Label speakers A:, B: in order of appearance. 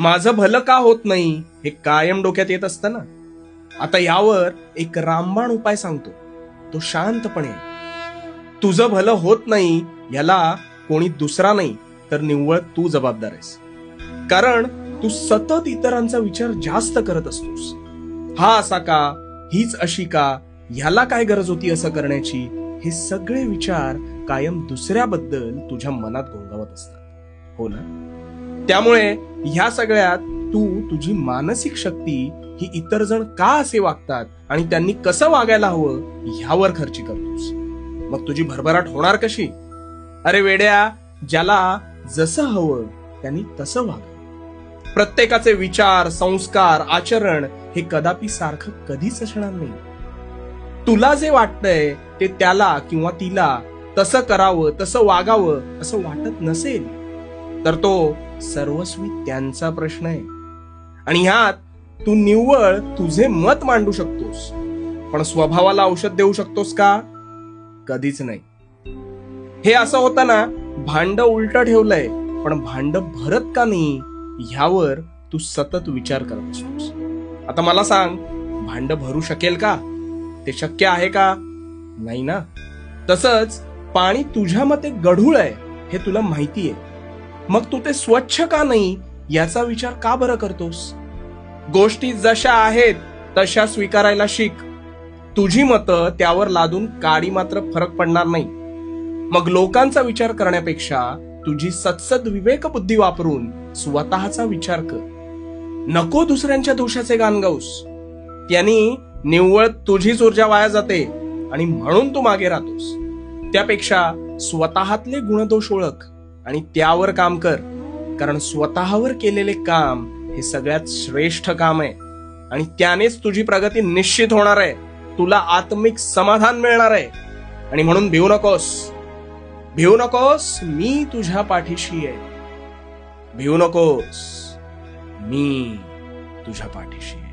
A: माझं भलं का होत नाही हे कायम डोक्यात येत असतं ना? आता यावर एक रामबाण उपाय सांगतो. तो शांतपणे तुझं भलं होत नाही याला कोणी दुसरा नाही तर निव्वळ तू जबाबदार आहेस. कारण तू सतत इतरांचा विचार जास्त करत असतोस. हा असा का हीच अशी का ह्याला काय गरज होती असं करण्याची? हे सगळे विचार कायम दुसऱ्याबद्दल तुझ्या मनात घोंगावत असतात. हो ना? त्यामुळे ह्या सगळ्यात तू तुझी मानसिक शक्ती ही इतर जण का असे वागतात आणि त्यांनी कसं वागायला हवं ह्यावर खर्ची करतोस? मग तुझी भरभराट होणार कशी? अरे वेड्या ज्याला जसं हवं त्यांनी तसं वाग. प्रत्येकाचे विचार संस्कार आचरण हे कदापि सारखं कधीच असणार नाही. तुला जे वाटतंय ते त्याला किंवा तिला तसं करावं तसं वागावं असं वाटत नसेल तर तो सर्वस्वी त्यांचा प्रश्न आहे. आणि ह्यात तू निव्वळ तुझे मत मांडू शकतोस. पण स्वभावाला औषध देऊ शकतोस का? कधीच नाही. हे असं होताना भांड उलट ठेवलंय पण भांड भरत का नाही ह्यावर तू सतत विचार करत असतोस. आता मला सांग भांड भरू शकेल का? ते शक्य आहे का? नाही ना? तसंच पाणी तुझ्या मते गढूळ आहे हे तुला माहिती आहे. मग तू ते स्वच्छ का नाही याचा विचार का बरं करतोस? गोष्टी जशा आहेत तशा स्वीकारायला शिक. तुझी मतं त्यावर लादून काडी मात्र फरक पडणार नाही. मग लोकांचा विचार करण्यापेक्षा तुझी सत्सद विवेक बुद्धी वापरून स्वतःचा विचार कर. नको दुसऱ्यांच्या दोषाचे गाण गाऊस. त्यांनी निव्वळ तुझीच ऊर्जा वाया जाते आणि म्हणून तू मागे राहतोस. त्यापेक्षा स्वतःतले गुणदोष ओळख. आणि त्यावर काम कर. कारण स्वतःवर केलेले काम हे सगळ्यात श्रेष्ठ काम आहे. आणि त्यानेच तुझी प्रगती निश्चित होणार आहे. तुला आत्मिक समाधान मिळणार आहे. आणि म्हणून भिवू नकोस. भिवू नकोस मी तुझ्या पाठीशी आहे. भिवू नकोस मी तुझ्या पाठीशी आहे.